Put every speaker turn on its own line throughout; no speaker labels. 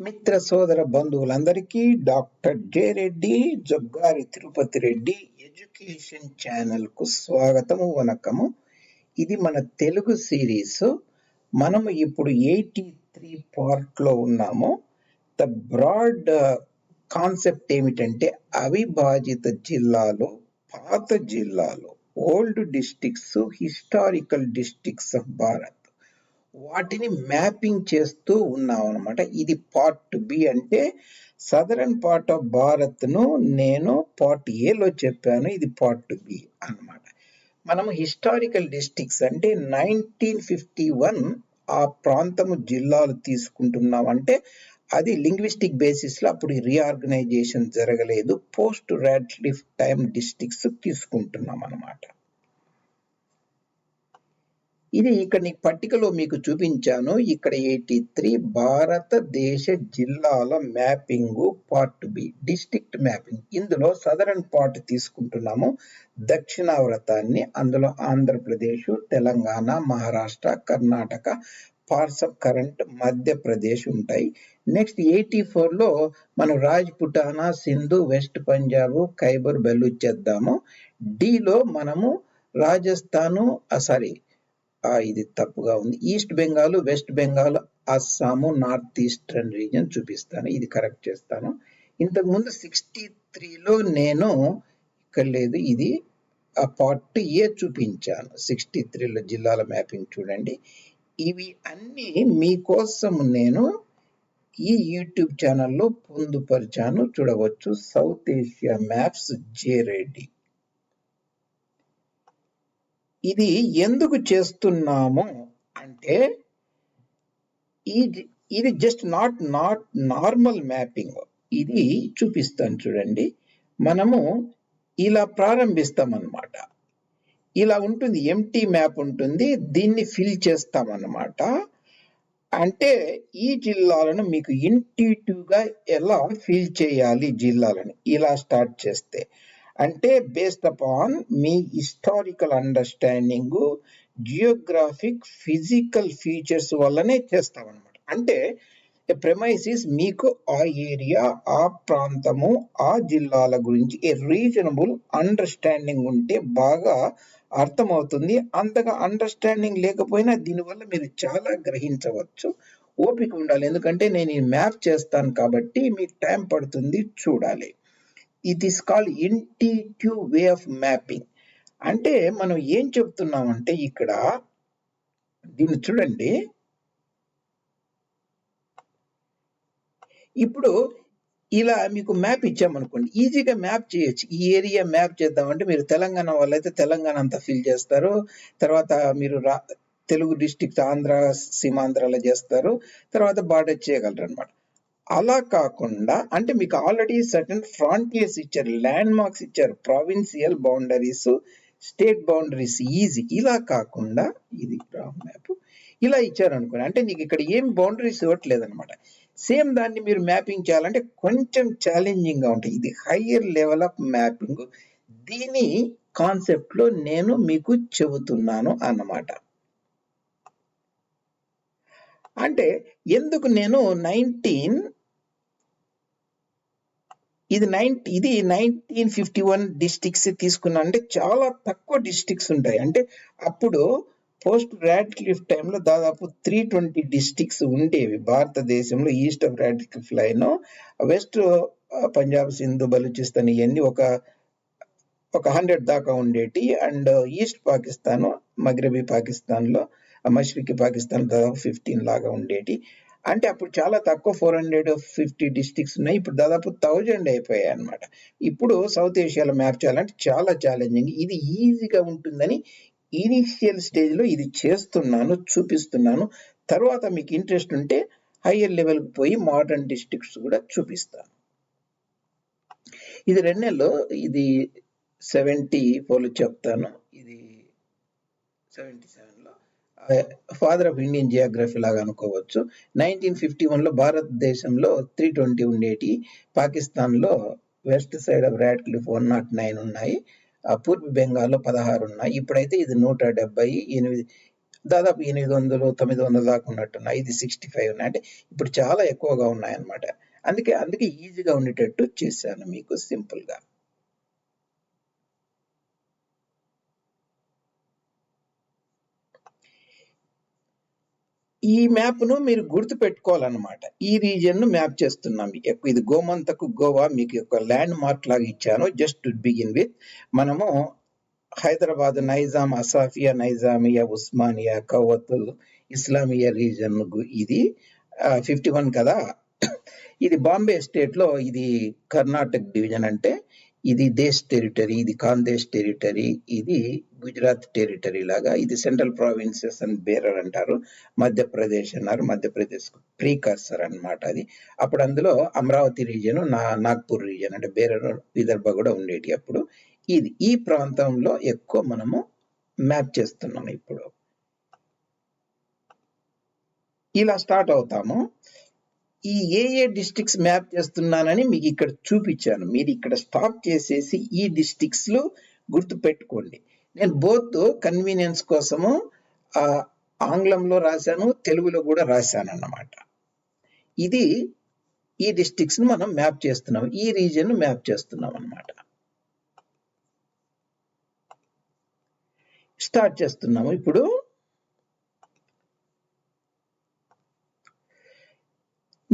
మిత్ర సోదర బంధువులందరికీ doctor J Reddy Joggari Tirupati Reddy education ఛానల్కు స్వాగతము వనకము. ఇది మన తెలుగు సిరీస్. మనము ఇప్పుడు ఎయిటీ త్రీ పార్ట్లో ఉన్నాము. ద బ్రాడ్ కాన్సెప్ట్ ఏమిటంటే అవిభాజిత జిల్లాలు పాత జిల్లాలు old districts historical districts of Bharat. వాటిని మ్యాపింగ్ చేస్తూ ఉన్నాం అనమాట ఇది పార్ట్ బి అంటే సదరన్ పార్ట్ ఆఫ్ భారత్ను నేను పార్ట్ ఏలో చెప్పాను. ఇది పార్ట్ బి అన్నమాట. మనము హిస్టారికల్ డిస్ట్రిక్ట్స్ అంటే నైన్టీన్ ఫిఫ్టీ వన్ ఆ ప్రాంతము జిల్లాలు తీసుకుంటున్నాం అంటే అది లింగ్విస్టిక్ బేసిస్లో అప్పుడు రీఆర్గనైజేషన్ జరగలేదు. పోస్ట్ రాడ్లిఫ్ టైం డిస్ట్రిక్ట్స్ తీసుకుంటున్నాం అనమాట ఇది ఇక్కడ నీకు పట్టికలో మీకు చూపించాను. ఇక్కడ ఎయిటీ త్రీ భారతదేశ జిల్లాల mapping part B district mapping. ఇందులో సదరన్ పార్ట్ తీసుకుంటున్నాము. దక్షిణావ్రతాన్ని అందులో Andhra Pradesh Telangana Maharashtra Karnataka parts of current Madhya Pradesh ఉంటాయి. నెక్స్ట్ ఎయిటీ లో మనం రాజ్పుటానా సింధు వెస్ట్ పంజాబ్ ఖైబర్ బెలూచ్ చేద్దాము. డిలో మనము రాజస్థాను సారీ ఇది తప్పుగా ఉంది. East Bengal west Bengal Assam north eastern region చూపిస్తాను. ఇది కరెక్ట్ చేస్తాను. ఇంతకు ముందు సిక్స్టీ త్రీలో నేను ఇక్కడ లేదు ఇది ఆ పార్ట్ ఏ చూపించాను. సిక్స్టీ త్రీలో జిల్లాల మ్యాపింగ్ చూడండి. ఇవి అన్ని మీకోసం నేను ఈ యూట్యూబ్ ఛానల్లో పొందుపరిచాను. చూడవచ్చు. South Asia maps J Reddy. ఇది ఎందుకు చేస్తున్నాము అంటే ఇది ఇది just not not normal mapping ఇది చూపిస్తాను చూడండి. మనము ఇలా ప్రారంభిస్తాం అన్నమాట ఇలా ఉంటుంది ఎంటీ మ్యాప్ ఉంటుంది దీన్ని ఫిల్ చేస్తాం అన్నమాట అంటే ఈ జిల్లాలను మీకు ఇంటిటివ్గా ఎలా ఫిల్ చేయాలి జిల్లాలను? ఇలా స్టార్ట్ చేస్తే. అంటే బేస్డ్ అపాన్ మీ historical understanding geographic physical features వల్లనే చేస్తాం అనమాట అంటే ప్రెమైసిస్ మీకు ఆ ఏరియా ఆ ప్రాంతము ఆ జిల్లాల గురించి ఏ రీజనబుల్ అండర్స్టాండింగ్ ఉంటే బాగా అర్థమవుతుంది. అంతగా అండర్స్టాండింగ్ లేకపోయినా దీనివల్ల మీరు చాలా గ్రహించవచ్చు. ఓపిక ఉండాలి. ఎందుకంటే నేను ఈ మ్యాప్ చేస్తాను కాబట్టి మీకు టైం పడుతుంది చూడాలి. It is called intuitive way of mapping అంటే మనం ఏం చెప్తున్నామంటే ఇక్కడ దీన్ని చూడండి. ఇప్పుడు ఇలా మీకు మ్యాప్ ఇచ్చామనుకోండి. ఈజీగా మ్యాప్ చేయొచ్చు. ఈ ఏరియా మ్యాప్ చేద్దామంటే మీరు తెలంగాణ వాళ్ళైతే తెలంగాణ అంతా ఫిల్ చేస్తారు. తర్వాత మీరు రా తెలుగు డిస్టిక్స్ ఆంధ్ర సీమాంధ్రాలో చేస్తారు. తర్వాత బార్డర్ చేయగలరు అనమాట అలా కాకుండా అంటే మీకు ఆల్రెడీ సర్టన్ ఫ్రాంటియర్స్ ఇచ్చారు ల్యాండ్ మార్క్స్ ఇచ్చారు provincial boundaries state boundaries easy ఇలా కాకుండా ఇది మ్యాప్ ఇలా ఇచ్చారు అనుకోండి అంటే నీకు ఇక్కడ ఏం బౌండరీస్ ఇవ్వట్లేదు అనమాట సేమ్ దాన్ని మీరు మ్యాపింగ్ చేయాలంటే కొంచెం ఛాలెంజింగ్గా ఉంటాయి. ఇది హయ్యర్ లెవెల్ ఆఫ్ మ్యాపింగ్ దీని కాన్సెప్ట్లో నేను మీకు చెబుతున్నాను అన్నమాట. అంటే ఎందుకు నేను నైన్టీన్ ఇది నైన్ ఇది నైన్టీన్ ఫిఫ్టీ వన్ డిస్టిక్స్ తీసుకున్నా. అంటే చాలా తక్కువ డిస్టిక్స్ ఉంటాయి. అంటే అప్పుడు పోస్ట్ రాడ్క్లిఫ్ టైంలో దాదాపు త్రీ ట్వంటీ డిస్టిక్స్ ఉండేవి. భారతదేశంలో east of Radcliffe line west Punjab Sindhu Balochistan ఇవన్నీ ఒక ఒక హండ్రెడ్ దాకా ఉండేటి. అండ్ ఈస్ట్ పాకిస్తాన్ మగ్రబీ పాకిస్తాన్లో మష్రికి పాకిస్తాన్ దాదాపు ఫిఫ్టీన్ లాగా ఉండేటి. అంటే అప్పుడు చాలా తక్కువ ఫోర్ హండ్రెడ్ ఫిఫ్టీ డిస్టిక్స్ ఉన్నాయి. ఇప్పుడు దాదాపు థౌజండ్ అయిపోయాయి అనమాట ఇప్పుడు సౌత్ ఏషియాలో మ్యాప్ చేయాలంటే చాలా ఛాలెంజింగ్ ఇది ఈజీగా ఉంటుందని ఇనిషియల్ స్టేజ్లో ఇది చేస్తున్నాను చూపిస్తున్నాను. తర్వాత మీకు ఇంట్రెస్ట్ ఉంటే హయ్యర్ లెవెల్కి పోయి మోడర్న్ డిస్ట్రిక్ట్స్ కూడా చూపిస్తాను. ఇది రెండు నెలలో ఇది సెవెంటీ ఫోర్లో చెప్తాను. ఇది seventy seven father of Indian geography లాగా అనుకోవచ్చు. నైన్టీన్ ఫిఫ్టీ వన్లో భారతదేశంలో త్రీ ట్వంటీ ఉండేటి. పాకిస్తాన్లో west side of Radcliffe one not nine ఉన్నాయి పూర్వ బెంగాల్లో పదహారు ఉన్నాయి. ఇప్పుడైతే ఇది నూట డెబ్బై ఎనిమిది దాదాపు ఎనిమిది వందలు తొమ్మిది వందలు దాకా ఉన్నట్టున్నాయి ఇది సిక్స్టీ ఫైవ్ ఉన్నాయి. అంటే ఇప్పుడు చాలా ఎక్కువగా ఉన్నాయన్నమాట. అందుకే అందుకే ఈజీగా ఉండేటట్టు చేశాను మీకు సింపుల్గా. ఈ మ్యాప్ను మీరు గుర్తు పెట్టుకోవాలన్నమాట ఈ రీజియన్ను మ్యాప్ చేస్తున్నాం. ఎక్కువ ఇది గోమంతకు గోవా మీకు ఒక ల్యాండ్ మార్క్ లాగా ఇచ్చాను. జస్ట్ టు బిగిన్ విత్ మనము హైదరాబాద్ నైజాం అసాఫియా నైజామియా ఉస్మానియా కవతుల్ ఇస్లామియా రీజన్ ఇది ఫిఫ్టీ వన్ కదా. ఇది బాంబే స్టేట్లో ఇది కర్ణాటక డివిజన్ అంటే ఇది దేశ్ టెరిటరీ ఇది ఖాందేశ్ టెరిటరీ ఇది గుజరాత్ టెరిటరీ లాగా ఇది సెంట్రల్ ప్రావిన్సెస్ అని బేరర్ అంటారు మధ్యప్రదేశ్ అన్నారు మధ్యప్రదేశ్ ప్రీకర్సర్ అన్నమాట అది. అప్పుడు అందులో అమరావతి రీజియన్ నా నాగ్పూర్ రీజియన్ అంటే బేరర్ విదర్భ కూడా ఉండేటి అప్పుడు. ఇది ఈ ప్రాంతంలో ఎక్కువ మనము మ్యాప్ చేస్తున్నాం ఇప్పుడు. ఇలా స్టార్ట్ అవుతాము. ఈ ఏ ఏ డిస్ట్రిక్ట్స్ మ్యాప్ చేస్తున్నానని మీకు ఇక్కడ చూపించాను. మీరు ఇక్కడ స్టాప్ చేసేసి ఈ డిస్ట్రిక్ట్స్ గుర్తు పెట్టుకోండి నేను బోత్ కన్వీనియన్స్ కోసము ఆంగ్లంలో రాశాను తెలుగులో కూడా రాశాను అన్నమాట ఇది ఈ డిస్ట్రిక్ట్స్ మనం మ్యాప్ చేస్తున్నాం ఈ రీజియన్ను మ్యాప్ చేస్తున్నాం అన్నమాట స్టార్ట్ చేస్తున్నాము. ఇప్పుడు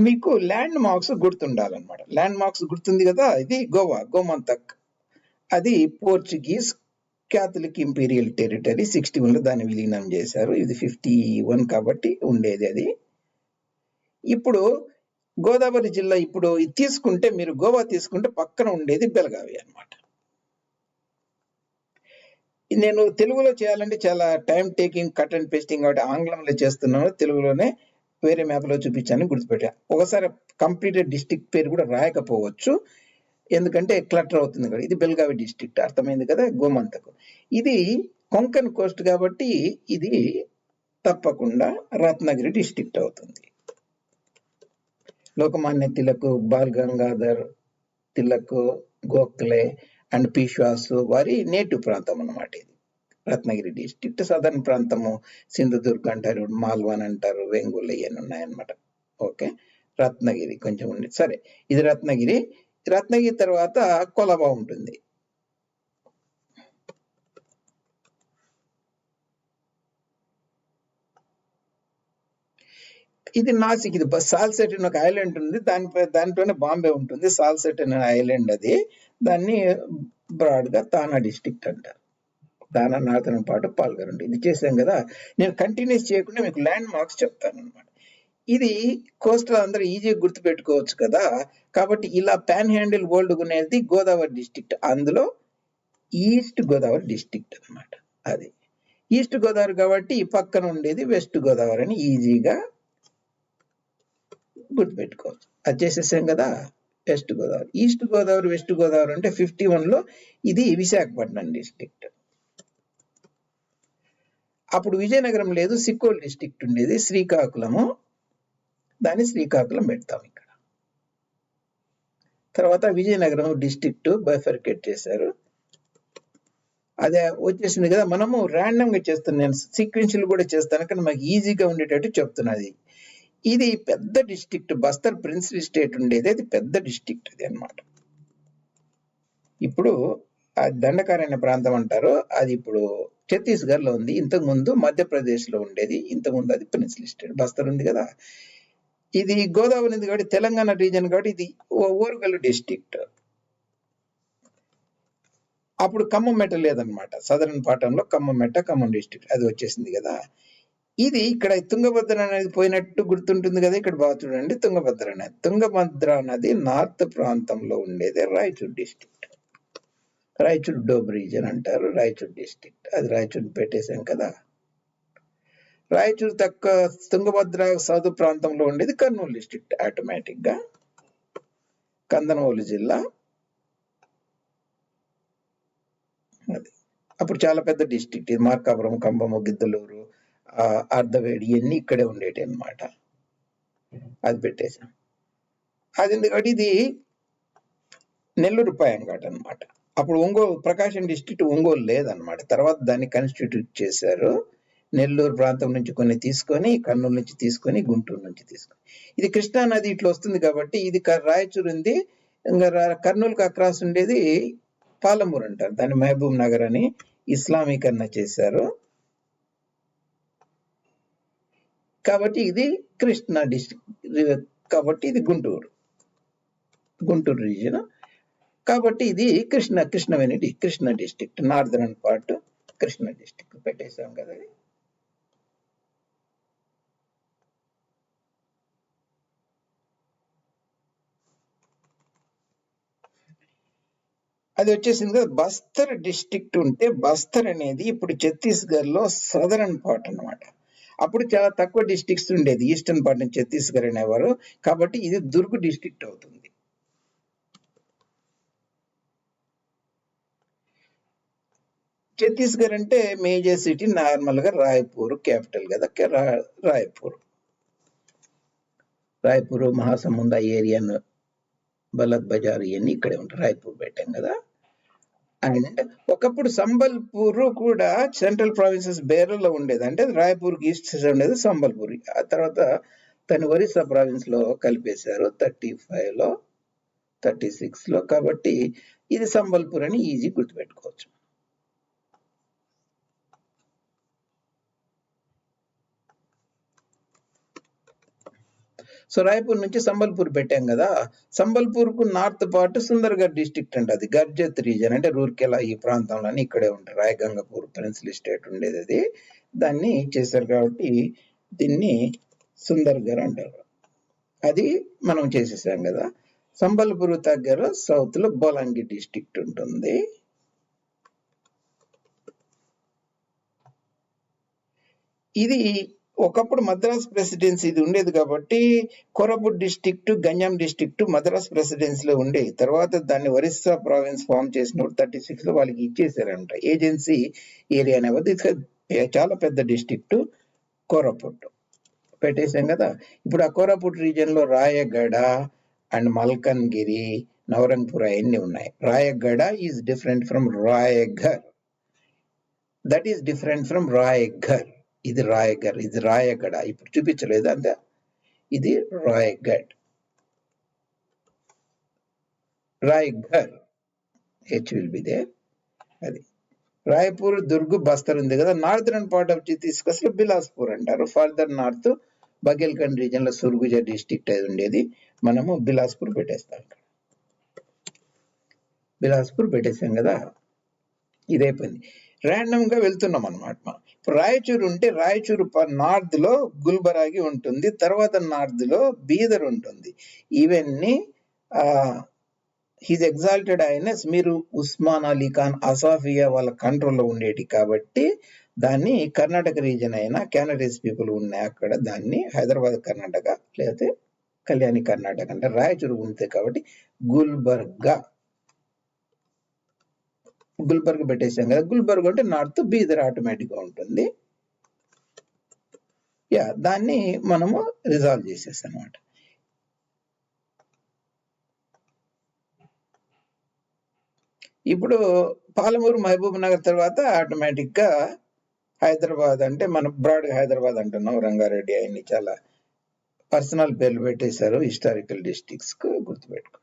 మీకు ల్యాండ్ మార్క్స్ గుర్తుండాలన్నమాట. ల్యాండ్ మార్క్స్ గుర్తుంది కదా? ఇది గోవా గోమంతక్. అది Portuguese Catholic imperial territory sixty లో దాన్ని విలీనం చేశారు. ఇది ఫిఫ్టీ వన్ కాబట్టి ఉండేది అది. ఇప్పుడు గోదావరి జిల్లా ఇప్పుడు ఇది తీసుకుంటే మీరు గోవా తీసుకుంటే పక్కన ఉండేది బెలగావి అన్నమాట. నేను తెలుగులో చేయాలంటే చాలా time taking cut and pasting కాబట్టి ఆంగ్లంలో చేస్తున్నాను. తెలుగులోనే వేరే మ్యాప్లో చూపించాలని చూపించాను గుర్తుపెట్టా. ఒకసారి కంప్లీటెడ్ డిస్ట్రిక్ట్ పేరు కూడా రాయకపోవచ్చు. ఎందుకంటే క్లటర్ అవుతుంది కదా. ఇది బెల్గావి డిస్ట్రిక్ట్. అర్థమైంది కదా? గోమంతకు. ఇది కొంకన్ కోస్ట్ కాబట్టి ఇది తప్పకుండా రత్నగిరి డిస్టిక్ట్ అవుతుంది. లోకమాన్య తిలకు బాల్ గంగాధర్ తిలకు గోఖలే అండ్ పీష్వాస్ వారి నేటివ్ ప్రాంతం అన్నమాట ఇది. రత్నగిరి డిస్ట్రిక్ట్ సదర్న్ ప్రాంతము సింధుదుర్గ్ అంటారు మాల్వాన్ అంటారు వెంగుల్ ఇవన్నీ ఉన్నాయన్నమాట. ఓకే? రత్నగిరి కొంచెం ఉంది సరే. ఇది రత్నగిరి. రత్నగిరి తర్వాత కొలబా ఉంటుంది. ఇది నాసిక్ ఇది సాల్సెట్ అని ఒక ఐలాండ్ ఉంది. దానిపై దానిపైన బాంబే ఉంటుంది. సాల్సెట్ అనే ఐలాండ్ అది. దాన్ని బ్రాడ్గా తానా డిస్ట్రిక్ట్ అంటారు. దాన నాదనం పాటు పాల్గొనండి. ఇది చేశాం కదా నేను కంటిన్యూస్ చేయకుండా మీకు ల్యాండ్ మార్క్స్ చెప్తాను అనమాట ఇది కోస్టల్ అందరూ ఈజీగా గుర్తు పెట్టుకోవచ్చు కదా కాబట్టి ఇలా ప్యాన్ హ్యాండిల్ వరల్డ్ అనేది గోదావరి డిస్టిక్ట్ అందులో ఈస్ట్ గోదావరి డిస్ట్రిక్ట్ అనమాట అది. ఈస్ట్ గోదావరి కాబట్టి ఈ పక్కన ఉండేది వెస్ట్ గోదావరి అని ఈజీగా గుర్తుపెట్టుకోవచ్చు. అది చేసేసాం కదా west Godavari. East Godavari west Godavari అంటే ఫిఫ్టీ వన్లో ఇది విశాఖపట్నం డిస్ట్రిక్ట్ అప్పుడు విజయనగరం లేదు సిక్కోల్ డిస్టిక్ట్ ఉండేది శ్రీకాకుళము. దాన్ని శ్రీకాకుళం పెడతాం ఇక్కడ. తర్వాత విజయనగరం డిస్టిక్ట్ బైఫర్కేట్ చేశారు. అదే వచ్చేసింది కదా మనము ర్యాండమ్గా గా నేను సీక్వెన్షియల్ కూడా చేస్తాను కానీ మాకు ఈజీగా ఉండేటట్టు చెప్తున్నది ఇది పెద్ద డిస్టిక్ట్ బస్తర్ ప్రిన్సిపల్ స్టేట్ ఉండేది అది పెద్ద డిస్టిక్ట్ ఇది అన్నమాట. ఇప్పుడు ఆ దండకారణ్య ప్రాంతం అంటారు. అది ఇప్పుడు ఛత్తీస్గఢ్లో ఉంది. ఇంతకు ముందు మధ్యప్రదేశ్లో ఉండేది. ఇంతకు ముందు అది పెన్సిల్ స్టేట్ బస్తర్ ఉంది కదా. ఇది గోదావరి ఉంది కాబట్టి తెలంగాణ రీజన్ కాబట్టి ఇది ఓ- ఓరుగల్లు అప్పుడు ఖమ్మంమెట్ట లేదనమాట సదరన్ పాఠంలో ఖమ్మం మెట్ట ఖమ్మం డిస్ట్రిక్ట్. అది వచ్చేసింది కదా. ఇది ఇక్కడ తుంగభద్ర అనేది పోయినట్టు గుర్తుంటుంది కదా. ఇక్కడ బాగా చూడండి. తుంగభద్ర నది. తుంగభద్ర నది నార్త్ ప్రాంతంలో ఉండేది రాయచూర్ డిస్టిక్ రాయచూర్ డోబ్ రీజన్ అంటారు రాయచూర్ డిస్టిక్ట్ అది రాయచూర్ పెట్టేశాం కదా. రాయచూర్ తక్కువ తుంగభద్ర సదు ప్రాంతంలో ఉండేది కర్నూలు డిస్టిక్ట్ ఆటోమేటిక్గా కందనవోలు జిల్లా. అది. అప్పుడు చాలా పెద్ద డిస్టిక్ట్ ఇది మార్కాపురం కంబము గిద్దలూరు అర్ధవేడి ఇవన్నీ ఇక్కడే ఉండేటి అన్నమాట. అది పెట్టేశాం. అది ఎందుకంటే ఇది నెల్లూరు పాయంఘాట్ అన్నమాట. అప్పుడు ఒంగోలు ప్రకాశం డిస్టిక్ ఒంగోలు లేదన్నమాట. తర్వాత దాన్ని కన్స్టిట్యూట్ చేశారు. నెల్లూరు ప్రాంతం నుంచి కొన్ని తీసుకొని కర్నూలు నుంచి తీసుకొని గుంటూరు నుంచి తీసుకొని. ఇది కృష్ణా నది ఇట్లా వస్తుంది కాబట్టి ఇది రాయచూరు ఉంది. ఇంకా కర్నూలుకి అక్రాస్ ఉండేది పాలమూరు అంటారు. దాన్ని మహబూబ్ నగర్ అని ఇస్లామీకరణ చేశారు. కాబట్టి ఇది కృష్ణా డిస్ట్రిక్ట్ కాబట్టి ఇది గుంటూరు. గుంటూరు రీజియన్ కాబట్టి ఇది Krishna Krishnaveni D- Krishna district northern part Krishna district పెట్టేశాం కదా అది వచ్చేసింది కదా బస్తర్ డిస్టిక్ట్ ఉంటే బస్తర్ అనేది ఇప్పుడు ఛత్తీస్గఢ్లో సదరన్ పార్ట్ అన్నమాట. అప్పుడు చాలా తక్కువ డిస్టిక్స్ ఉండేది ఈస్టర్న్ పార్ట్ ఛత్తీస్గఢ్ అనేవారు. కాబట్టి ఇది దుర్గ్ డిస్ట్రిక్ట్ అవుతుంది. ఛత్తీస్గఢ్ అంటే మేజర్ సిటీ నార్మల్గా రాయ్పూర్ క్యాపిటల్ కదా కే- రా- రాయ్పూర్. రాయ్పూర్ మహాసముంద ఏరియాను బలద్ బజార్ ఇవన్నీ ఇక్కడే ఉంటాయి రాయ్పూర్ పెట్టాం కదా. అండ్ ఒకప్పుడు సంబల్పూర్ కూడా సెంట్రల్ ప్రావిన్సెస్ బేరర్లో ఉండేది. అంటే రాయపూర్ ఈస్ట్ ఉండేది సంబల్పూర్. ఆ తర్వాత తను ఒరిస్సా ప్రావిన్స్లో కలిపేశారు థర్టీ ఫైవ్లో థర్టీ సిక్స్లో కాబట్టి ఇది సంబల్పూర్ అని ఈజీ గుర్తుపెట్టుకోవచ్చు. సో రాయపూర్ నుంచి సంబల్పూర్ పెట్టాం కదా. సంబల్పూర్కు నార్త్ పార్ట్ సుందర్గఢ్ డిస్ట్రిక్ట్ అండి అది. గర్జత్ రీజన్ అంటే రూర్కెలా ఈ ప్రాంతంలోని ఇక్కడే ఉంటాయి రాయగంగపూర్ పెన్సిల్ స్టేట్ ఉండేది అది. దాన్ని చేశారు కాబట్టి దీన్ని సుందర్గఢ్ అంటారు. అది మనం చేసేసాం కదా. సంబల్పూర్ దగ్గర సౌత్లో బోలంగి డిస్ట్రిక్ట్ ఉంటుంది. ఇది ఒకప్పుడు మద్రాస్ ప్రెసిడెన్సీ ఇది ఉండేది కాబట్టి కోరపుట్ డిస్ట్రిక్ట్ గంజాం డిస్ట్రిక్ట్ మద్రాస్ ప్రెసిడెన్సీలో ఉండే ఉండేది. తర్వాత దాన్ని ఒరిస్సా ప్రావిన్స్ ఫామ్ చేసినప్పుడు థర్టీ సిక్స్లో వాళ్ళకి ఇచ్చేసారంట ఏజెన్సీ ఏరియా అనేది చాలా పెద్ద డిస్ట్రిక్ట్ కోరపుట్ పెట్టేశాం కదా. ఇప్పుడు ఆ కోరాపుట్ రీజియన్లో రాయగడ అండ్ మల్కన్గిరి నవరంగపూర్ అవన్నీ ఉన్నాయి? Rayagada is different from Raigarh that is different from Raigarh ఇది రాయగర్ ఇది రాయగడ. ఇప్పుడు చూపించలేదు అంతే. ఇది Raigarh Raigarh H will be there అది. రాయపూర్ దుర్గ్ బస్తర్ ఉంది కదా. నార్థరన్ పార్ట్ ఆఫ్ తీసుకొస్తే బిలాస్పూర్ అంటారు. ఫర్దర్ నార్త్ బగేల్ఖండ్ రీజన్లో సుర్గుజ డిస్ట్రిక్ట్ అది ఉండేది. మనము బిలాస్పూర్ పెట్టేస్తాం ఇక్కడ. బిలాస్పూర్ పెట్టేసాం కదా. ఇదైపోయింది. గా వెళ్తున్నాం అనమాట మనం. ఇప్పుడు రాయచూరు ఉంటే రాయచూరు నార్త్లో గుల్బరాగి ఉంటుంది తర్వాత నార్త్లో బీదర్ ఉంటుంది. ఇవన్నీ ఆ ఎగ్జాల్టెడ్ ఐనెస్ మీరు ఉస్మాన్ అలీ ఖాన్ అసాఫియా వాళ్ళ కంట్రోల్లో ఉండేటి కాబట్టి దాన్ని కర్ణాటక రీజన్ అయినా కెనడీస్ పీపుల్ ఉన్నాయి అక్కడ దాన్ని హైదరాబాద్ కర్ణాటక లేకపోతే కళ్యాణి కర్ణాటక అంటే రాయచూరు ఉంది కాబట్టి గుల్బర్గా గుల్బర్గ్ పెట్టేసాం కదా గుల్బర్గ్ అంటే నార్త్ బీదర్ ఆటోమేటిక్గా ఉంటుంది. యా దాన్ని మనము రిజాల్వ్ చేసేస్తాం అనమాట ఇప్పుడు పాలమూరు మహబూబ్ నగర్ తర్వాత ఆటోమేటిక్గా హైదరాబాద్ అంటే మనం బ్రాడ్ హైదరాబాద్ అంటున్నాం రంగారెడ్డి అన్ని చాలా పర్సనల్ పేర్లు పెట్టేశారు హిస్టారికల్ డిస్ట్రిక్ట్స్కు గుర్తుపెట్టుకో.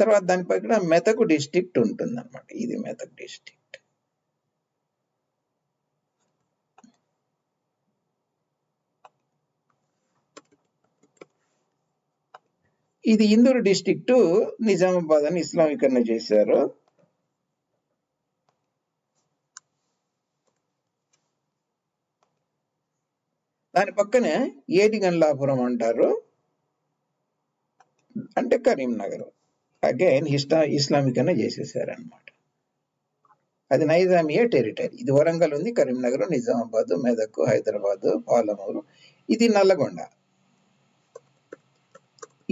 తర్వాత దాని పక్కన మెతకు డిస్ట్రిక్ట్ ఉంటుంది అనమాట ఇది మెదక్ డిస్ట్రిక్ట్. ఇది ఇందూరు డిస్ట్రిక్ట్ నిజామాబాద్ అని ఇస్లామీకరణ చేశారు. దాని పక్కనే ఏటిగండ్లాపురం అంటారు. అంటే కరీంనగర్. అగైన్ హిస్టా అన్న చేసేసారనమాట అది నైజామియా టెరిటరీ. ఇది వరంగల్ ఉంది కరీంనగర్ నిజామాబాద్ మెదక్ హైదరాబాద్ పాలమూరు. ఇది నల్లగొండ.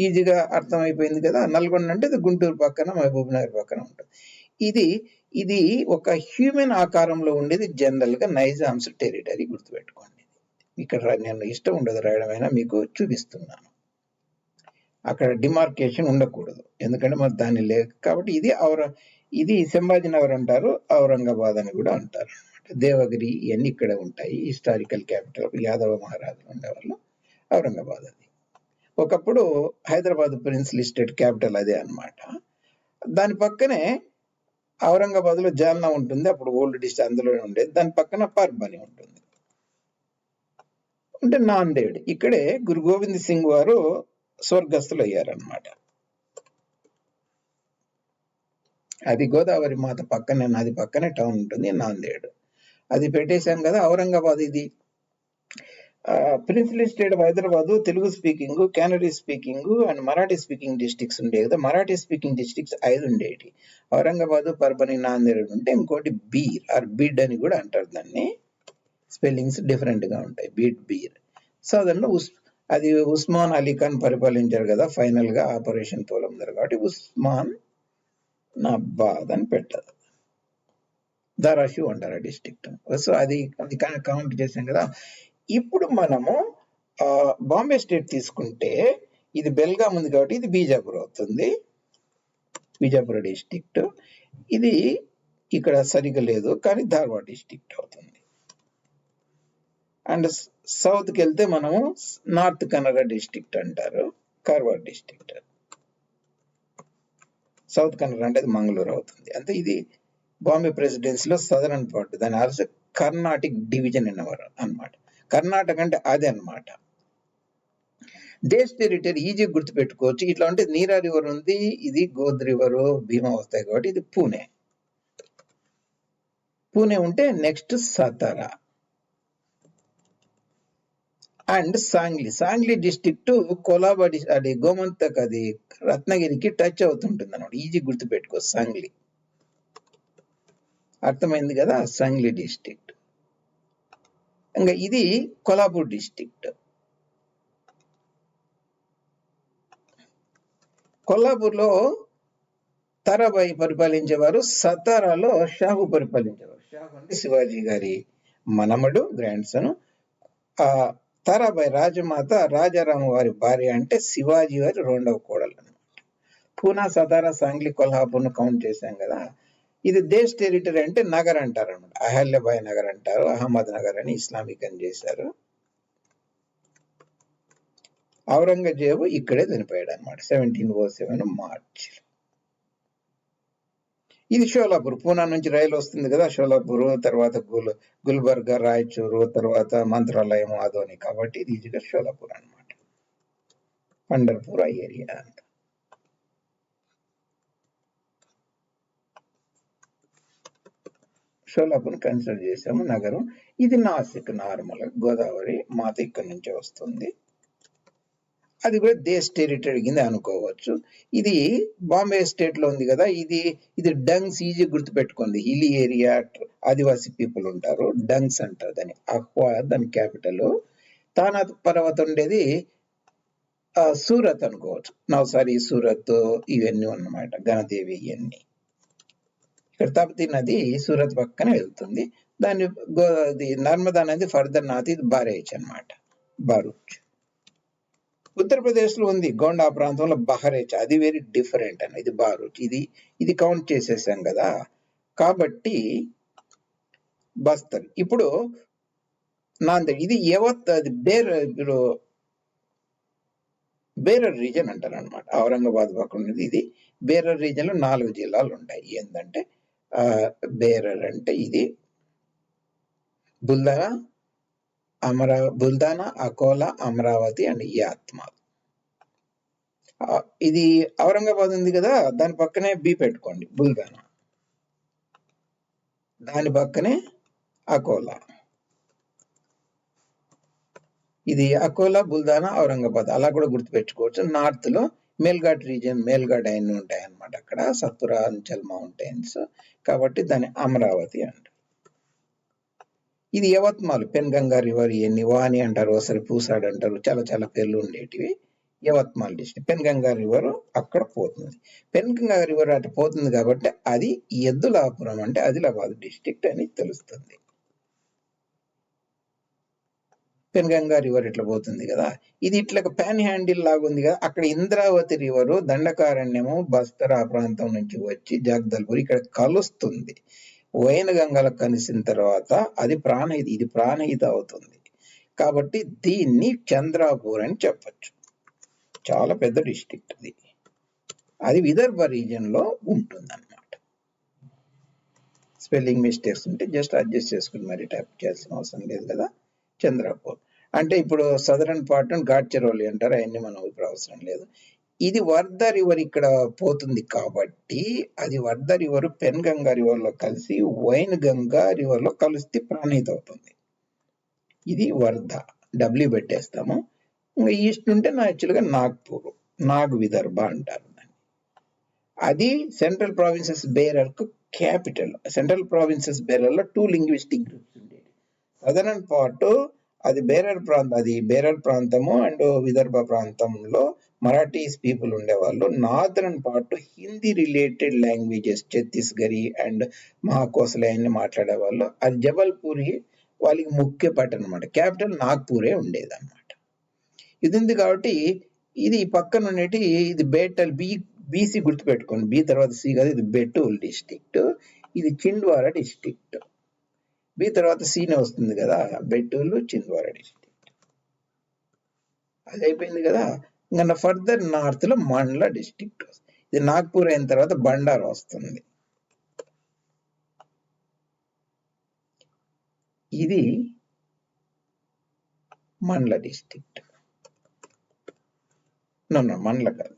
ఈజీగా అర్థమైపోయింది కదా. నల్గొండ అంటే ఇది గుంటూరు పక్కన మహబూబ్ నగర్ పక్కన ఉంటుంది. ఇది ఇది ఒక హ్యూమన్ ఆకారంలో ఉండేది జనరల్గా నైజామ్స్ టెరిటరీ గుర్తుపెట్టుకోండి. ఇక్కడ నేను ఇష్టం ఉండదు రాయడం అయినా మీకు చూపిస్తున్నాను. అక్కడ డిమార్కేషన్ ఉండకూడదు. ఎందుకంటే మరి దాన్ని లేక కాబట్టి ఇది ఔర ఇది సంభాజీనగర్ అంటారు ఔరంగాబాద్ అని కూడా అంటారు అనమాట దేవగిరి ఇవన్నీ ఇక్కడ ఉంటాయి హిస్టారికల్ క్యాపిటల్ యాదవ మహారాజులు ఉండేవాళ్ళు ఔరంగాబాద్ అది. ఒకప్పుడు హైదరాబాద్ ప్రిన్స్ లిస్టెడ్ క్యాపిటల్ అదే అన్నమాట. దాని పక్కనే ఔరంగాబాద్లో జాల్నా ఉంటుంది అప్పుడు ఓల్డ్ డిస్ట్రిక్ట్ అందులోనే ఉండేది. దాని పక్కన పర్బని ఉంటుంది. అంటే నాందేడ్. ఇక్కడే గురు గోవింద్ సింగ్ వారు స్వర్గస్థులు అయ్యారనమాట అది గోదావరి మాత పక్కనే నది పక్కనే టౌన్ ఉంటుంది నాందేడ్. అది పెట్టేశాం కదా ఔరంగాబాద్ ఇది. Principal state of Hyderabad Telugu speaking Kannada speaking and Marathi speaking districts ఉండేవి కదా. మరాఠీ స్పీకింగ్ డిస్ట్రిక్ట్స్ ఐదు ఉండేవి ఔరంగాబాద్ పర్బని నాందేడ్ ఉంటే ఇంకోటి బీర్ ఆర్ బిడ్ అని కూడా అంటారు దాన్ని. స్పెల్లింగ్స్ డిఫరెంట్గా ఉంటాయి బీడ్ బీర్. సాధారణ ఉస్ అది ఉస్మాన్ అలీ ఖాన్ పరిపాలించారు కదా ఫైనల్గా ఆపరేషన్ పోలందరు కాబట్టి ఉస్మాన్ నాబాద్ అని పెట్టారు. ధారాషు అంటారు ఆ డిస్ట్రిక్ట్ సో అది అది కౌంట్ చేసాం కదా. ఇప్పుడు మనము బాంబే స్టేట్ తీసుకుంటే ఇది బెల్గాం ఉంది కాబట్టి ఇది బీజాపూర్ అవుతుంది. బీజాపూర్ డిస్టిక్ట్ ఇది ఇక్కడ సరిగా లేదు కానీ ధార్వాడ్ డిస్ట్రిక్ట్ అవుతుంది. అండ్ సౌత్కి వెళ్తే మనము నార్త్ కన్నడ డిస్ట్రిక్ట్ అంటారు కార్వాడ్ డిస్ట్రిక్ట్. సౌత్ కన్నడ అంటే మంగళూరు అవుతుంది. అంటే ఇది బాంబే ప్రెసిడెన్సీలో సదరన్ పార్ట్. దాని అర్థం కర్ణాటిక్ డివిజన్ అనేవారు అన్నమాట. కర్ణాటక అంటే అదే అన్నమాట. దేశ్ టెరిటరీ ఈజీ గుర్తుపెట్టుకోవచ్చు. ఇట్లా అంటే నీరా రివర్ ఉంది ఇది గోద్ రివర్ భీమా వస్తాయి కాబట్టి ఇది పూణే. పూణే ఉంటే next Satara. And Sangli. Sangli district to dis- అది గోమంతక్ అది రత్నగిరికి టచ్ అవుతుంటుంది అన్నమాట ఈజీ గుర్తుపెట్టుకో సాంగ్లీ. అర్థమైంది కదా సాంగ్లీ డిస్ట్రిక్ట్. ఇంకా ఇది కొలాపూర్ డిస్ట్రిక్ట్. కొల్లాపూర్లో తారాబాయి పరిపాలించేవారు సతారాలో షాహు పరిపాలించేవారు. షాహు అంటే శివాజీ గారి మనమడు గ్రాండ్ సన్ ఆ తారాబాయి రాజమాత రాజారాము వారి భార్య అంటే శివాజీ వారి రెండవ కోడలు అనమాట పూనా సతారా సాంగ్లీ కొల్హాపూర్ను కౌంట్ చేశాం కదా. ఇది దేశ్ టెరిటరీ అంటే నగర్ అంటారు అనమాట అహల్యబాయ్ నగర్ అంటారు అహ్మద్ నగర్ అని ఇస్లామికం చేశారు. ఔరంగజేబు ఇక్కడే చనిపోయాడు అనమాట సెవెంటీన్ ఓ సెవెన్ మార్చిలో. ఇది షోలాపూర్. పూనా నుంచి రైలు వస్తుంది కదా షోలాపూర్ తర్వాత గుల్ గుల్బర్గా రాయచూరు తర్వాత మంత్రాలయం అదోని కాబట్టి ఇది ఈజీగా షోలాపూర్ అన్నమాట. పండర్పూర్ ఆ ఏరియా అంత. షోలాపూర్ కన్సిడర్ చేసాము నగరం. ఇది నాసిక్ నార్మల్ గోదావరి మాత ఇక్కడ నుంచి వస్తుంది. అది కూడా దేశ్ టెరిటరీ కింద అనుకోవచ్చు. ఇది బాంబే స్టేట్లో ఉంది కదా ఇది ఇది డంగ్స్ ఈజీ గుర్తుపెట్టుకుంది హిలీ ఏరియా ఆదివాసీ పీపుల్ ఉంటారు డంగ్స్ అంటారు దాని అహ్వా దాని క్యాపిటల్. తానా పర్వతం ఉండేది సూరత్ అనుకోవచ్చు. నవసారి సూరత్ ఇవన్నీ అన్నమాట గణదేవి ఇవన్నీ. ఇక్కడ తపతి నది సూరత్ పక్కనే వెళ్తుంది. దాన్ని గో నర్మదా నది ఫర్దర్ నాది బారేచ్ అనమాట అన్నమాట బారూచ్ ఉత్తరప్రదేశ్లో ఉంది గోండా ప్రాంతంలో బహరేచ్. అది వెరీ డిఫరెంట్ అని ఇది బారూచ్. ఇది ఇది కౌంట్ చేసేసాం కదా. కాబట్టి బస్తర్ ఇప్పుడు నాందేడ్ ఇది యవత్ అది బేర్ ఇప్పుడు బేరర్ రీజన్ అంటారు అనమాట ఔరంగాబాద్ పక్కన ఇది. బేరర్ రీజన్లో నాలుగు జిల్లాలు ఉంటాయి ఏంటంటే బేరర్ అంటే ఇది బుల్దానా అమరా బుల్దానా అకోలా అమరావతి అండ్ యాత్మాల్. ఆ, ఇది ఔరంగాబాద్ ఉంది కదా దాని పక్కనే బి పెట్టుకోండి బుల్దానా. దాని పక్కనే అకోలా. ఇది అకోలా బుల్దానా ఔరంగాబాద్ అలా కూడా గుర్తుపెట్టుకోవచ్చు. నార్త్లో మేల్ఘాట్ రీజియన్ మేల్ఘాట్ అన్ని ఉంటాయి అనమాట అక్కడ సత్పురా అంచల్ మౌంటైన్స్ కాబట్టి దాని అమరావతి అంటారు. ఇది యవత్మాల్. పెన్గంగా రివర్ ఎన్ని వాణి అంటారు ఒకసారి పూసాడు అంటారు చాలా చాలా పేర్లు ఉండేటివి యవత్మాల్ డిస్ట్రిక్ట్ పెన్గంగా రివర్ అక్కడ పోతుంది. పెన్గంగా రివర్ అటు పోతుంది కాబట్టి అది ఎద్దులాపురం అంటే ఆదిలాబాద్ డిస్ట్రిక్ట్ అని తెలుస్తుంది. పెన్గంగా రివర్ ఇట్లా పోతుంది కదా. ఇది ఇట్లా పెన్ హ్యాండిల్ లాగా ఉంది కదా. అక్కడ ఇంద్రావతి రివర్ దండకారణ్యము బస్తర్ ఆ ప్రాంతం నుంచి వచ్చి జగదల్పూర్ ఇక్కడ కలుస్తుంది. వైనగంగలో కలిసిన తర్వాత అది ప్రాణహిత ఇది ప్రాణహిత అవుతుంది. కాబట్టి దీన్ని చంద్రాపూర్ అని చెప్పొచ్చు. చాలా పెద్ద డిస్ట్రిక్ట్ అది. అది విదర్భ రీజియన్లో ఉంటుంది అన్నమాట స్పెల్లింగ్ మిస్టేక్స్ ఉంటే జస్ట్ అడ్జస్ట్ చేసుకుని మరి టైప్ చేయాల్సిన అవసరం లేదు కదా చంద్రాపూర్. అంటే ఇప్పుడు సదరన్ పార్ట్ ఘాట్చెరోలి అంటారు అవన్నీ మనం ఇప్పుడు అవసరం లేదు. ఇది వర్ధ రివర్ ఇక్కడ పోతుంది కాబట్టి అది వర్ధ రివర్ పెన్ గంగా రివర్లో కలిసి వైన్ గంగా రివర్లో కలిస్తే ప్రాణీత అవుతుంది. ఇది వర్ధ డబ్ల్యూ పెట్టేస్తాము. ఇంకా ఈస్ట్ ఉంటే నా యాక్చువల్గా నాగ్పూర్ నాగ్ విదర్భ అంటారు దాన్ని. అది సెంట్రల్ ప్రావిన్సెస్ బేరర్కు క్యాపిటల్. సెంట్రల్ ప్రావిన్సెస్ బేరర్లో టూ లింగ్విస్టిక్ గ్రూప్స్ ఉండేవి. సదరన్ పార్ట్ అది బేరర్ ప్రాంతం అది బేరర్ ప్రాంతము అండ్ విదర్భ ప్రాంతంలో మరాఠీస్ పీపుల్ ఉండేవాళ్ళు. Northern part Hindi related languages Chhattisgarhi and మహాకోసలే అన్ని మాట్లాడేవాళ్ళు. అది జబల్పూరి వాళ్ళకి ముఖ్య పట్టణం అనమాట క్యాపిటల్ నాగ్పూరే ఉండేదన్నమాట. ఇది ఉంది కాబట్టి ఇది పక్కన ఉండేటి ఇది బేటల్ బి బీసీ గుర్తుపెట్టుకోండి. బి తర్వాత సి కాదు ఇది బెటూల్ డిస్ట్రిక్ట్. ఇది చిండ్వారా డిస్టిక్ట్ బి తర్వాత సీనే వస్తుంది కదా బెట్టూలు చింద్వారా డిస్ట్రిక్ట్. అది అయిపోయింది కదా. ఇంకా ఫర్దర్ నార్త్లో మండల డిస్ట్రిక్ట్ ఇది నాగ్పూర్ అయిన తర్వాత బండారా వస్తుంది. ఇది మండల డిస్ట్రిక్ట్. నో మండల కాదు.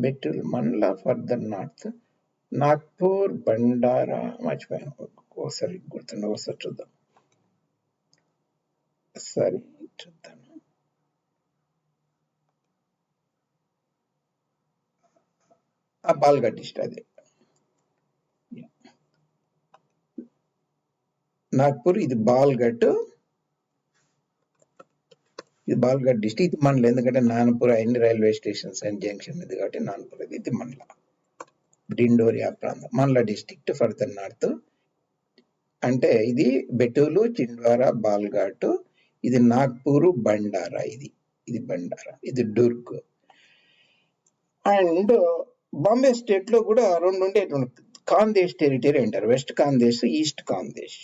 బెట్టూల్ మండల ఫర్దర్ నార్త్ నాగ్పూర్ బండారా మర్చిపోయాను. ఒకసారి గుర్తుండే ఒకసారి చూద్దాం. సరే చూద్దాం. ఆ బాల్గఢ్ డిస్ట్రిక్ట్ అదే. నాగ్పూర్ ఇది బాల్గఢ్ ఇది బాల్గఢ్ డిస్ట్రిక్ట్ ఇది మండలం. ఎందుకంటే నాన్పూర్ అన్ని రైల్వే స్టేషన్స్ అండ్ జంక్షన్ ఇది కాబట్టి నాన్పూర్ ఇది ఇది మండల. డిండోరియా ప్రాంతం మండల డిస్ట్రిక్ట్ ఫర్దర్ నార్త్. అంటే ఇది బెటూలు చిండ్వారా బాల్ఘాట్ ఇది నాగ్పూర్ బండారా ఇది. ఇది బండారా ఇది డుర్గ్. అండ్ బాంబే స్టేట్లో కూడా రెండు ఉండే కాందేశ్ టెరిటరీ అంటారు. West Khandesh east Khandesh.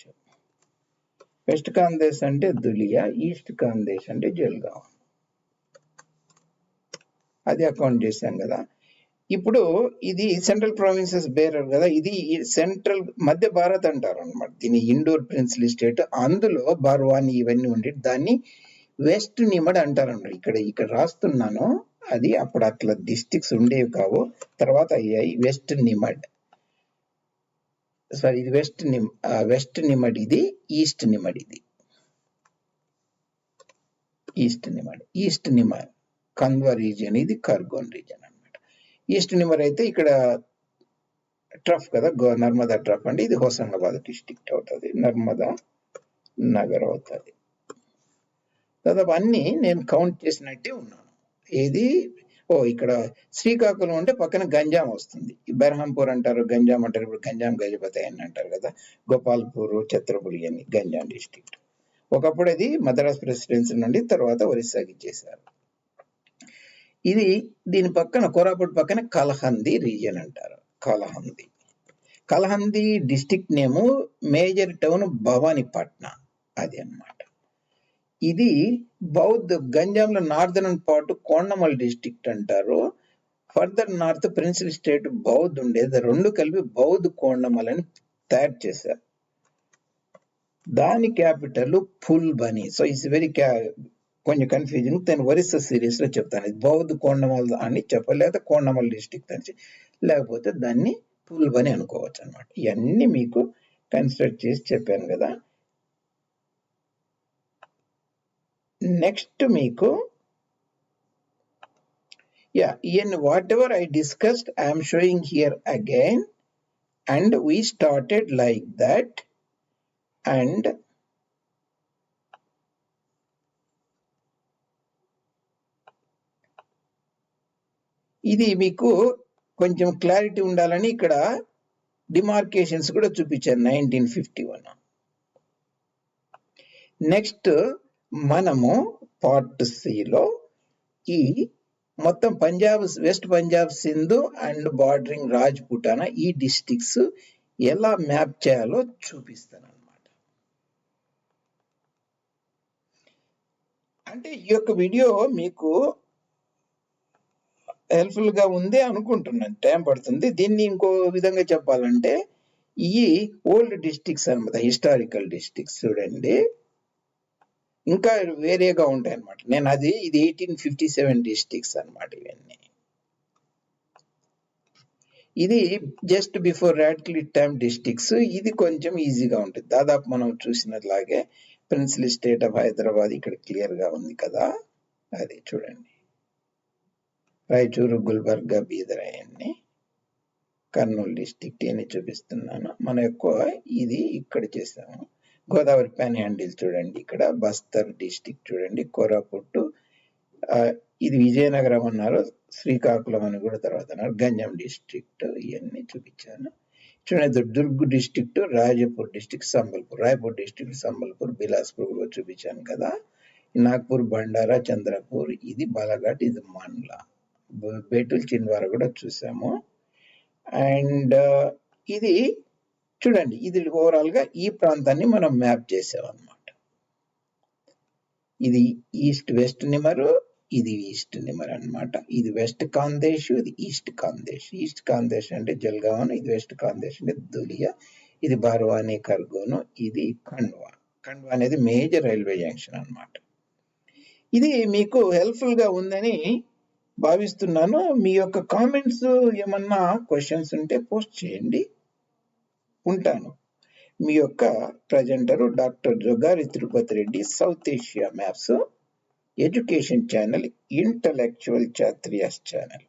West Khandesh అంటే దులియా ఈస్ట్ కాందేశ్ అంటే జల్గావ్. అది అకౌంట్ చేశాం కదా. ఇప్పుడు ఇది సెంట్రల్ ప్రావిన్సెస్ బేరర్ కదా. ఇది సెంట్రల్ మధ్య భారత్ అంటారు అనమాట దీని ఇండోర్ ప్రిన్సిలీ స్టేట్. అందులో బర్వాని ఇవన్నీ ఉండి దాన్ని వెస్ట్ నిమడ్ అంటారు అన్నమాట ఇక్కడ ఇక్కడ రాస్తున్నాను. అది అప్పుడు అట్లా డిస్టిక్స్ ఉండేవి కావు. తర్వాత అయ్యాయి వెస్ట్ నిమడ్ సారీ ఇది వెస్ట్ నిమ్ వెస్ట్ నిమడ్ ఇది ఈస్ట్ నిమడ్ ఇది. East Nimad east Nimad Khandwa region ఇది కర్గోన్ రీజియన్ అన్నమాట. ఈస్ట్ నిమర్ అయితే ఇక్కడ ట్రఫ్ కదా గో- నర్మదా ట్రఫ్ అంటే ఇది హోసంగాబాద్ డిస్ట్రిక్ట్ అవుతుంది. నర్మదా నగర్ అవుతుంది. దాదాపు అన్ని నేను కౌంట్ చేసినట్టే ఉన్నాను. ఏది? ఓ ఇక్కడ శ్రీకాకుళం అంటే పక్కన గంజాం వస్తుంది. బెర్హంపూర్ అంటారు గంజాం అంటారు ఇప్పుడు గంజాం గజపతి అని అంటారు కదా. గోపాల్పూర్ ఛత్రపురి అని గంజాం డిస్ట్రిక్ట్. ఒకప్పుడు అది మద్రాస్ ప్రెసిడెన్సీ నుండి తర్వాత ఒరిస్సాకి ఇచ్చేశారు. ఇది దీని పక్కన కోరాపుట్ పక్కన కలహంది రీజియన్ అంటారు. Kalahandi. Kalahandi district name major town Bhawanipatna. అది అన్నమాట. ఇది బౌద్ధ్ గంజాంలో నార్దర్న్ పార్ట్ కోండమల్ డిస్టిక్ట్ అంటారు. Further north principal state Boudh ఉండేది. రెండు కలిపి బౌద్ధ్ కోండమల్ అని తయారు చేశారు. దాని capital Phulbani so it's very కొంచెం కన్ఫ్యూజింగ్ నేను ఒరిస్సా సిరీస్లో చెప్తాను. ఇది బౌద్ధ్ కోండమల్ అని చెప్పాలి కోండమల్ డిస్ట్రిక్ట్ అని లేకపోతే దాన్ని పుల్బని అనుకోవచ్చు అనమాట ఇవన్నీ మీకు కన్సిడర్ చేసి చెప్పాను కదా. నెక్స్ట్ మీకు yeah in whatever I discussed I'm showing here again and we started like that and ఇది మీకు కొంచెం క్లారిటీ ఉండాలని ఇక్కడ డిమార్కేషన్స్ కూడా చూపించాను నైన్టీన్ ఫిఫ్టీ వన్ నెక్స్ట్ మనము పార్ట్ సిలో ఈ మొత్తం Punjab west Punjab Sindh and bordering Rajputana ఈ డిస్టిక్స్ ఎలా మ్యాప్ చేయాలో చూపిస్తాను అనమాట అంటే ఈ యొక్క వీడియో మీకు హెల్ప్ఫుల్గా ఉంది అనుకుంటున్నాను. టైం పడుతుంది. దీన్ని ఇంకో విధంగా చెప్పాలంటే ఈ ఓల్డ్ డిస్టిక్స్ అనమాట హిస్టారికల్ డిస్టిక్స్ చూడండి. ఇంకా వేరేగా ఉంటాయి అనమాట నేను అది ఇది ఎయిటీన్ ఫిఫ్టీ సెవెన్ డిస్టిక్స్ అనమాట ఇవన్నీ. ఇది just before Radcliffe time districts. ఇది కొంచెం ఈజీగా ఉంటుంది. దాదాపు మనం చూసినట్లాగే ప్రిన్సిపల్ స్టేట్ ఆఫ్ హైదరాబాద్ ఇక్కడ క్లియర్గా ఉంది కదా. అది చూడండి. రాయచూరు గుల్బర్గా బీదర్ అవన్నీ. కర్నూలు డిస్టిక్ అని చూపిస్తున్నాను. మనం ఎక్కువ ఇది ఇక్కడ చేసాము. గోదావరి ప్యాన్ హ్యాండిల్ చూడండి ఇక్కడ బస్తర్ డిస్టిక్ చూడండి కోరాపుట్టు ఇది విజయనగరం అన్నారు శ్రీకాకుళం అని కూడా తర్వాత అన్నారు గంజం డిస్ట్రిక్ట్ ఇవన్నీ చూపించాను. చూడండి Durg district Rajpur district Sambalpur Raipur district Sambalpur Bilaspur కూడా చూపించాను కదా. నాగ్పూర్ బండారా చంద్రపూర్ ఇది బాలాఘాట్ ఇది మండ్ల. బ- బేటుల్ చిన్వార కూడా చూసాము. అండ్ ఇది చూడండి ఇది ఓవరాల్గా ఈ ప్రాంతాన్ని మనం మ్యాప్ చేసామన్నమాట. ఇది ఈస్ట్ వెస్ట్ నిమరు ఇది ఈస్ట్ నిమర్ అన్నమాట. ఇది వెస్ట్ కాందేశ్ ఇది ఈస్ట్ కాందేశ్. ఈస్ట్ కాందేశ్ అంటే జల్గావన్ ఇది వెస్ట్ కాందేశ్ అంటే దులియా ఇది బార్వాని కర్గోను ఇది ఖండ్వా. ఖండ్వా అనేది మేజర్ రైల్వే జంక్షన్ అన్నమాట. ఇది మీకు హెల్ప్ఫుల్గా ఉందని భావిస్తున్నాను. మీ యొక్క కామెంట్స్ ఏమన్నా క్వశ్చన్స్ ఉంటే పోస్ట్ చేయండి. ఉంటాను. మీ యొక్క presenter doctor Jogari Tirupathi Reddy south Asia maps education channel intellectual చాత్రియాస్ channel.